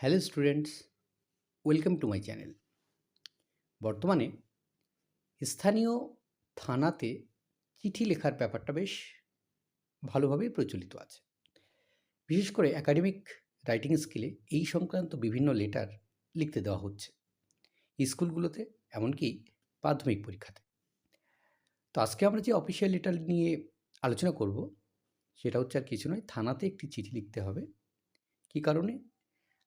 Hello students, welcome to my channel. বর্তমানে স্থানীয় থানাতে চিঠি লেখার ব্যাপারটা বেশ ভালোভাবেই প্রচলিত আছে। বিশেষ করে একাডেমিক রাইটিং স্কিলে এই সংক্রান্ত বিভিন্ন লেটার লিখতে দেওয়া হচ্ছে, স্কুলগুলোতে এমনকি প্রাথমিক পরীক্ষাতে। তো আজকে আমরা যে অফিসিয়াল লেটার নিয়ে আলোচনা করব, সেটা হচ্ছে আর কিছু নয়, থানাতে একটি চিঠি লিখতে হবে। কী কারণে?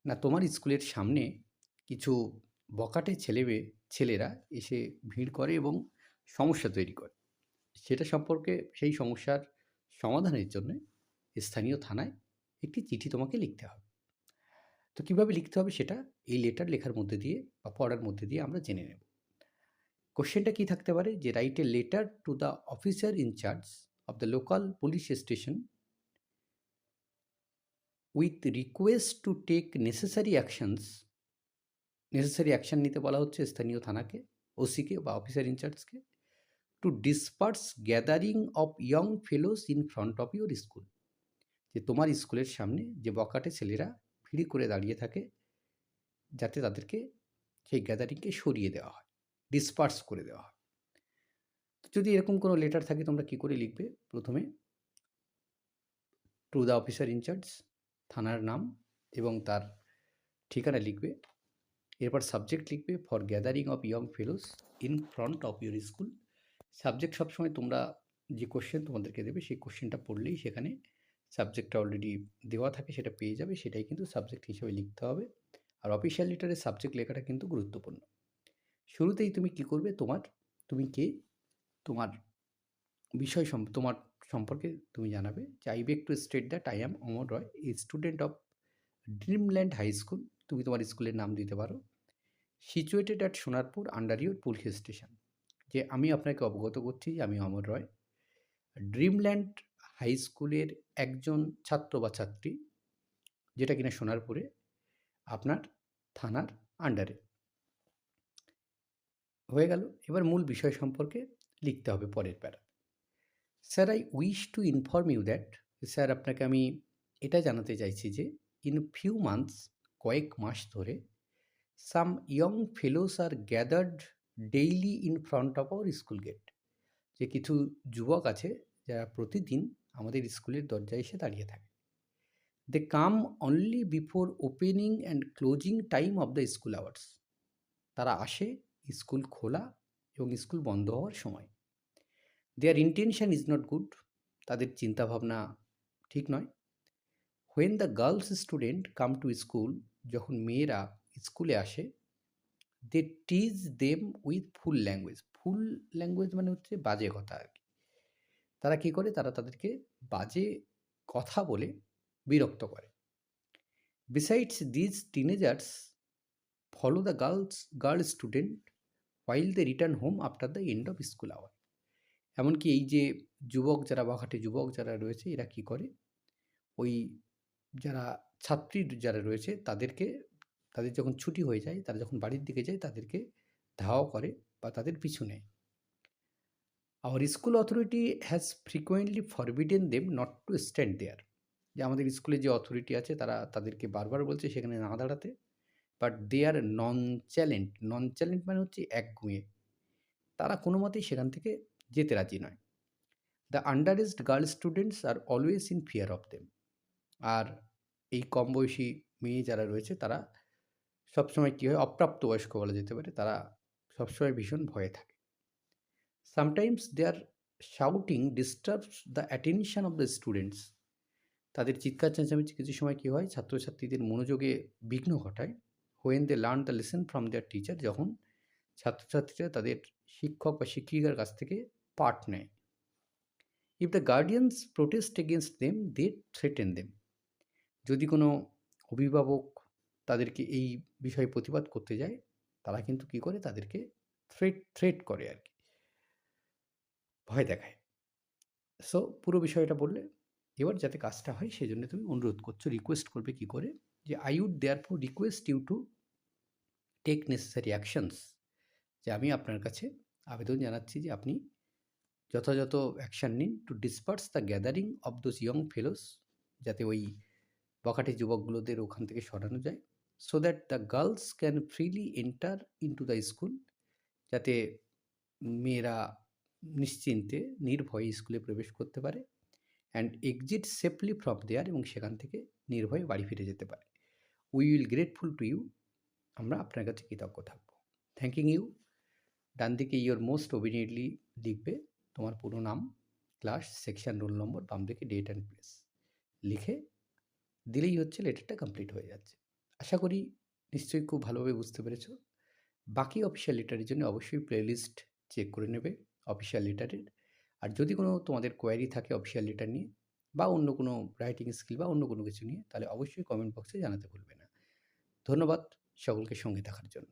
না, তোমার স্কুলের সামনে কিছু বকাটে ছেলে ছেলেরা এসে ভিড় করে এবং সমস্যা তৈরি করে। সেটা সম্পর্কে সেই সমস্যার সমাধানের জন্য স্থানীয় থানায় একটি চিঠি তোমাকে লিখতে হবে। তো কীভাবে লিখতে হবে সেটা এই লেটার লেখার মধ্যে দিয়ে বা পড়ার মধ্যে দিয়ে আমরা জেনে নেব। কোশ্চেনটা কী থাকতে পারে? যে write a letter to the officer in charge of the local police station with request to take necessary actions necessary action নিতে বলা হচ্ছে স্থানীয় থানাকে, ওসিকে বা officer ইনচার্জকে to disperse gathering of young fellows in front of your school যে তোমার স্কুলের সামনে যে বকাটে ছেলেরা ভিড়ি করে দাঁড়িয়ে থাকে, যাতে তাদেরকে সেই গ্যাদারিংকে সরিয়ে দেওয়া হয় ডিসপার্স করে দেওয়া হয়। যদি এরকম কোনো লেটার থাকে তোমরা কী করে লিখবে? প্রথমে টু দ্য অফিসার ইনচার্জ থানার নাম এবং তার ঠিকানা লিখবে। এরপর সাবজেক্ট লিখবে for gathering of young fellows in front of your school subject সবসময় তোমরা যে কোশ্চেন তোমাদেরকে দেবে, সেই কোশ্চেনটা পড়লেই সেখানে সাবজেক্টটা অলরেডি দেওয়া থাকে, সেটা পেয়ে যাবে, সেটাই কিন্তু সাবজেক্ট হিসেবে লিখতে হবে। আর অফিসিয়াল লেটারে সাবজেক্ট লেখাটা কিন্তু গুরুত্বপূর্ণ। শুরুতেই তুমি কি করবে? তোমার, তুমি কে? তোমার বিষয় সম তোমার সম্পর্কে তুমি জানাবে যে I beg to state that I am Amar Roy a student of Dreamland high school তুমি তোমার স্কুলের নাম দিতে পারো। Situated at Sonarpur under your police station যে আমি আপনাকে অবগত করছি যে আমি অমর রয় ড্রিমল্যান্ড হাই স্কুলের একজন ছাত্র বা ছাত্রী, যেটা কিনা সোনারপুরে আপনার থানার আন্ডারে হয়ে গেল। এবার মূল বিষয় সম্পর্কে লিখতে হবে পরের para. Sir I wish to inform you that sir আপনাকে আমি এটা জানাতে চাইছি যে ইন ফিউ মান্থস কয়েক মাস ধরে some young fellows are gathered daily in front of our school gate যে কিছু যুবক আছে, যারা প্রতিদিন আমাদের স্কুলের দরজায় এসে দাঁড়িয়ে থাকে। They come only before opening and closing time of the school hours তারা আসে স্কুল খোলা এবং স্কুল বন্ধ হওয়ার সময়। Their intention is not good তাদের চিন্তাভাবনা ঠিক নয়। When the girls student come to school যখন মেয়েরা স্কুলে আসে they tease them with foul language foul language মানে হচ্ছে বাজে কথা আর কি। তারা কী করে? তারা তাদেরকে বাজে কথা বলে বিরক্ত করে। Besides these teenagers follow the girls girl student while they return home after the end of school hour এমনকি এই যে যুবক যারা, বাঘাটে যুবক যারা রয়েছে, এরা কি করে? ওই যারা ছাত্রী যারা রয়েছে, তাদেরকে, তাদের যখন ছুটি হয়ে যায়, তারা যখন বাড়ির দিকে যায়, তাদেরকে ধাওয়া করে বা তাদের পিছু নেয়। Our school authority has frequently forbidden them not to stand there যে আমাদের স্কুলে যে অথরিটি আছে, তারা তাদেরকে বারবার বলছে সেখানে না দাঁড়াতে। বাট দে আর নন চ্যালেন্ট নন চ্যালেন্ট মানে হচ্ছে একগুঁয়ে। তারা কোনো মতেই সেখান থেকে যেতে রাজি নয়। The under aged girl students are always in fear of them আর এই কম বয়সী মেয়ে যারা রয়েছে, তারা সবসময় কী হয় অপ্রাপ্ত বয়স্ক বলা যেতে পারে, তারা সবসময় ভীষণ ভয়ে থাকে। Sometimes they are shouting disturbs the attention of the students তাদের চিৎকার চেঁচামেচি কিছু সময় কী হয়, ছাত্রছাত্রীদের মনোযোগে বিঘ্ন ঘটায়। When they learn the lesson from their teacher যখন ছাত্রছাত্রীরা তাদের শিক্ষক বা শিক্ষিকার কাছ থেকে পাঠ নেয় if the guardians protest against them they threaten them যদি কোনো অভিভাবক তাদেরকে এই বিষয়ে প্রতিবাদ করতে যায়, তারা কিন্তু কী করে? তাদেরকে থ্রেট থ্রেট করে আর কি। ভয় দেখায়। সো পুরো বিষয়টা বললে, এবার যাতে কাজটা হয় সেই জন্য তুমি অনুরোধ করছ রিকোয়েস্ট করবে কি করে? যে I would therefore request you to take necessary actions যে আমি আপনার কাছে আবেদন জানাচ্ছি যে আপনি যথাযথ অ্যাকশান নিন to disperse the gathering of those young fellows যাতে ওই বখাটে যুবকগুলোদের ওখান থেকে সরানো যায় so that the girls can freely enter into the school যাতে মেয়েরা নিশ্চিন্তে নির্ভয়ে স্কুলে প্রবেশ করতে পারে and exit safely from there এবং সেখান থেকে নির্ভয়ে বাড়ি ফিরে যেতে পারে। We will grateful to you আমরা আপনার কাছে কৃতজ্ঞ থাকব। থ্যাংকিং ইউ ডান দিকে ইয়োর মোস্ট ওবিডিয়েন্টলি লিখবে তোমার পুরো নাম ক্লাস সেকশন রোল নম্বর বাম দিকে ডেট অ্যান্ড প্লেস লিখে দিলেই হচ্ছে লেটারটা কমপ্লিট হয়ে যাচ্ছে। আশা করি নিশ্চয়ই খুব ভালোভাবে বুঝতে পেরেছ। বাকি অফিসিয়াল লেটারের জন্য অবশ্যই প্লেলিস্ট চেক করে নেবে অফিসিয়াল লেটারের আর যদি কোনো তোমাদের কোয়ারি থাকে অফিসিয়াল লেটার নিয়ে বা অন্য কোনো রাইটিং স্কিল বা অন্য কোনো কিছু নিয়ে, তাহলে অবশ্যই কমেন্ট বক্সে জানাতে ভুলবে না। ধন্যবাদ সকলকে সঙ্গে থাকার জন্য।